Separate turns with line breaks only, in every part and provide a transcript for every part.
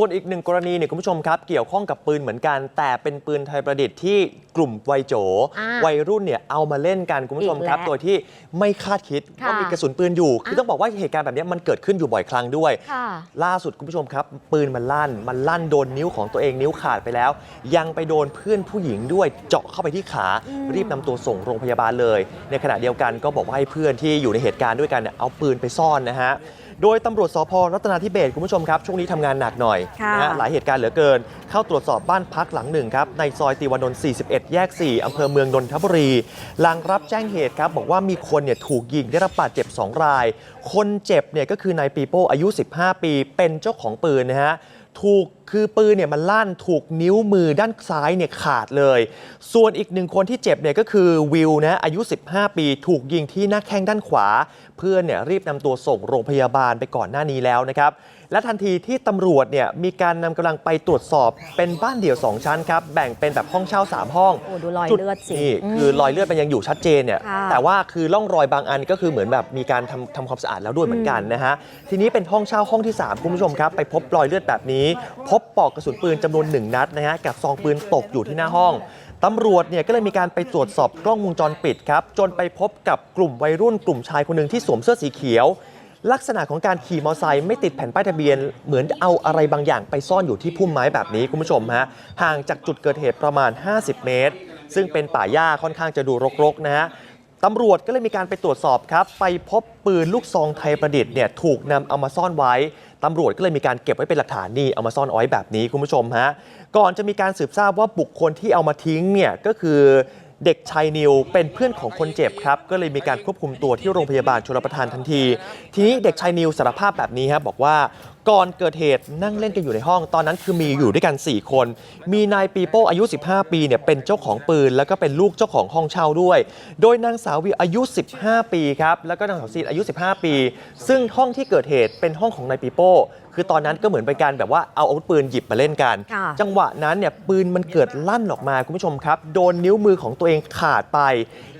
ส่วนอีกหนึ่งกรณีเนี่ยคุณผู้ชมครับ เกี่ยวข้องกับปืนเหมือนกัน แต่เป็นปืนไทยประดิษฐ์ที่กลุ่มวัยโจ
อ่า
วัยรุ่นเนี่ยเอามาเล่นกันคุณผู้ชมครับ
อีกแล้ว
โดยที่ไม่คาดคิด
ค่ะ
ว่ามีกระสุนปืนอยู่คือต้องบอกว่าเหตุการณ์แบบนี้มันเกิดขึ้นอยู่บ่อยครั้งด้วย
ค่ะ
ล่าสุดคุณผู้ชมครับ ปืนมันลั่น มันลั่นโดนนิ้วของตัวเองนิ้วขาดไปแล้ว ยังไปโดนเพื่อนผู้หญิงด้วยเจาะเข้าไปที่ขา
อืม
รีบนำตัวส่งโรงพยาบาลเลย ในขณะเดียวกันก็บอกว่าให้เพื่อนที่อยู่ในเหตุการณ์ด้วยกันเนี่ยเอาปืนไปซ่อนนะฮะ โดยตำรวจสพรัตนาธิเบศรคุณผู้ชมครับ ช่วงนี้ทำงานหนักหน่อย
ค่ะ
นะฮะหลายเหตุการณ์เหลือเกิน เข้าตรวจสอบบ้านพักหลังหนึ่งครับ ในซอยติวานนท์ 41 แยก 4อำเภอเมืองนนทบุรี หลังรับแจ้งเหตุครับบอกว่ามีคนเนี่ยถูกยิงได้รับบาดเจ็บ 2 ราย คนเจ็บเนี่ยก็คือนายปีโป้อายุ 15 ปี เป็นเจ้าของปืนนะฮะ ถูกคือปืนเนี่ยมันลั่นถูกนิ้วมือด้านซ้ายเนี่ยขาดเลย ส่วนอีกหนึ่งคนที่เจ็บเนี่ยก็คือวิวนะอายุ 15 ปี ถูกยิงที่หน้าแข้งด้านขวา เพื่อนเนี่ยรีบนำตัวส่งโรงพยาบาลไปก่อนหน้านี้แล้วนะครับ และทันทีที่ตำรวจเนี่ยมีการนำกำลังไปตรวจสอบเป็นบ้านเดี่ยว 2 ชั้นครับ แบ่งเป็นแบบห้องเช่า 3 ห้อง
โอ้ดูรอย
จุด
เลือดสิ
นี่
อืม
คือรอยเลือดมันยังอยู่ชัดเจนเนี่ย
ค่ะ
แต่ว่าคือร่องรอยบางอันก็คือเหมือนแบบมีการทำทำความสะอาดแล้วด้วยเหมือนกันนะฮะทีนี้เป็นห้องเช่าห้องที่3คุณผู้ชมครับไปพบรอยเลือดแบบนี้ พบปลอกกระสุนปืนจำนวน1นัดนะฮะกับซองปืนตกอยู่ที่หน้าห้องตำรวจเนี่ยก็เลยมีการไปตรวจสอบกล้องวงจรปิดครับจนไปพบกับกลุ่มวัยรุ่นกลุ่มชายคนหนึ่งที่สวมเสื้อสีเขียว ลักษณะของการขี่มอเตอร์ไซค์ไม่ติดแผ่นป้ายทะเบียน เหมือนเอาอะไรบางอย่างไปซ่อนอยู่ที่พุ่มไม้แบบนี้คุณผู้ชมฮะห่างจากจุดเกิดเหตุประมาณ 50 เมตร ซึ่งเป็นป่าหญ้าค่อนข้างจะดูรกๆนะฮะตำรวจก็เลยมีการไปตรวจสอบครับ ไปพบปืนลูกซองไทยประดิษฐ์เนี่ยถูกนำเอามาซ่อนไว้ตำรวจก็เลยมีการเก็บไว้เป็นหลักฐานนี่เอามาซ่อนเอาไว้แบบนี้คุณผู้ชมฮะก่อนจะมีการสืบทราบว่าบุคคลที่เอามาทิ้งเนี่ยก็คือ เด็กชายนิวเป็นเพื่อนของคนเจ็บครับ ก็เลยมีการควบคุมตัวที่โรงพยาบาลชลประทานทันที ทีนี้เด็กชายนิวสารภาพแบบนี้ครับบอกว่า ก่อนเกิดเหตุนั่งเล่นกันอยู่ในห้อง ตอนนั้นคือมีอยู่ด้วยกัน 4 คน มีนายปีโป้อายุ 15 ปีเนี่ยเป็นเจ้าของปืน แล้วก็เป็นลูกเจ้าของห้องเช่าด้วย โดยนางสาววีอายุ 15 ปีครับแล้วก็นางสาวซีนอายุ 15 ปี ซึ่งห้องที่เกิดเหตุเป็นห้องของนายปีโป้คือตอนนั้นก็เหมือนเป็นการแบบว่าเอาอาวุธปืนหยิบมาเล่นกัน
ค่ะ
จังหวะนั้นเนี่ยปืนมันเกิดลั่นออกมาคุณผู้ชมครับ โดนนิ้วมือของตัวเองขาดไป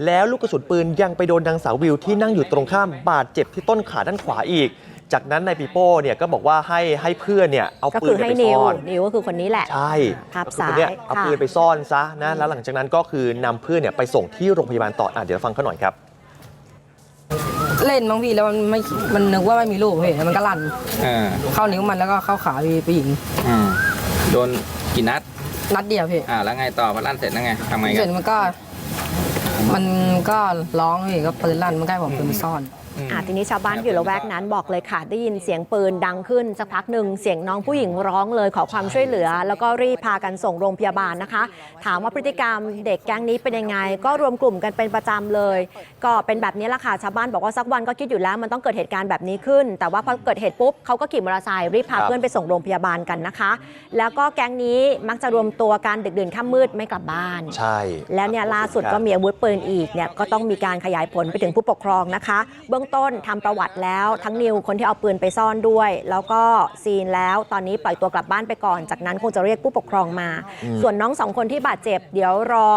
แล้วลูกกระสุนปืนยังไปโดนนางสาววิวที่นั่งอยู่ตรงข้ามบาดเจ็บที่ต้นขาด้านขวาอีก จากนั้นนายปีโป้เนี่ยก็บอกว่าให้ให้เพื่อนเนี่ยเอา
ก็
ปื
คื
น
อ
เนี่ย
ให้
ไป
นิว
ซ่อน
นิวก็คือคนนี้แหละ
ใช่
ภาพ
ก็คือคนเนี่ย
ซ้าย
เอา
ค่ะ
ปืนไปซ่อนซะนะ แล้วหลังจากนั้นก็คือนำเพื่อนเนี่ยไปส่งที่โรงพยาบาลต่ออะเดี๋ยวฟังเขาหน่อยครับ
เล่นบางพี่แล้วมันไม่มันนึกว่าไม่มีลูกพี่แล้วมันก็ลั่น
อ่า
เข้านิ้วมันแล้วก็เข้าขาพี่ผู้หญิง
อืมโดนกี่นัด
นัดเดียวพี่
อ่า แล้วไงต่อพอลั่นเสร็จแล้วไงทำไง
เส
กั
ร็จ
น
มันก็ มันก็ร้องพี่ก็ปืนลั่นมันใกล้ผมปืนไปซ่อน
อืม
อะทีนี้ชาวบ้านที่อยู่ละแวกนั้นบอกเลยค่ะ ได้ยินเสียงปืนดังขึ้นสักพักหนึ่งเสียงน้องผู้หญิงร้องเลยขอความช่วยเหลือ แล้วก็รีบพากันส่งโรงพยาบาลนะคะ ถามว่าพฤติกรรมเด็กแก๊งนี้เป็นยังไง ก็รวมกลุ่มกันเป็นประจำเลย ก็เป็นแบบนี้แหละค่ะชาวบ้านบอกว่าสักวันก็คิดอยู่แล้วมันต้องเกิดเหตุการณ์แบบนี้ขึ้น แต่ว่าพอเกิดเหตุปุ๊บเขาก็ขี่มอเตอร์ไซค์รีบพา
ครับ
เพื่อนไปส่งโรงพยาบาลกันนะคะ แล้วก็แก๊งนี้มักจะรวมตัวกันดึกดื่นค่ำมืดไม่กลับบ้าน
ใช่
แล้วเนี่ยล่าสุดก็มีอาวุธปืนอีกเนี่ยก็ต้องมีการขยายผลไปถึงผู้ปกครองนะคะ เบื้องต้นทำประวัติแล้ว ทั้งนิวคนที่เอาปืนไปซ่อนด้วย แล้วก็ซีนแล้วตอนนี้ปล่อยตัวกลับบ้านไปก่อน จากนั้นคงจะเรียกผู้ปกครองมา
อืม
ส่วนน้องสองคนที่บาดเจ็บ เดี๋ยวรอ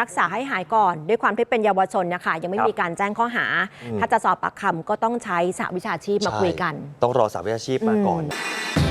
รักษาให้หายก่อน ด้วยความที่เป็นเยาวชนนะคะยังไม่
ครับ
มีการแจ้งข้อหา
อืม
ถ้าจะสอบปากคำก็ต้องใช้สหวิชาชีพมาคุยกัน
ใช่ต้องรอสาววิชาชีพมาก่อน
อืม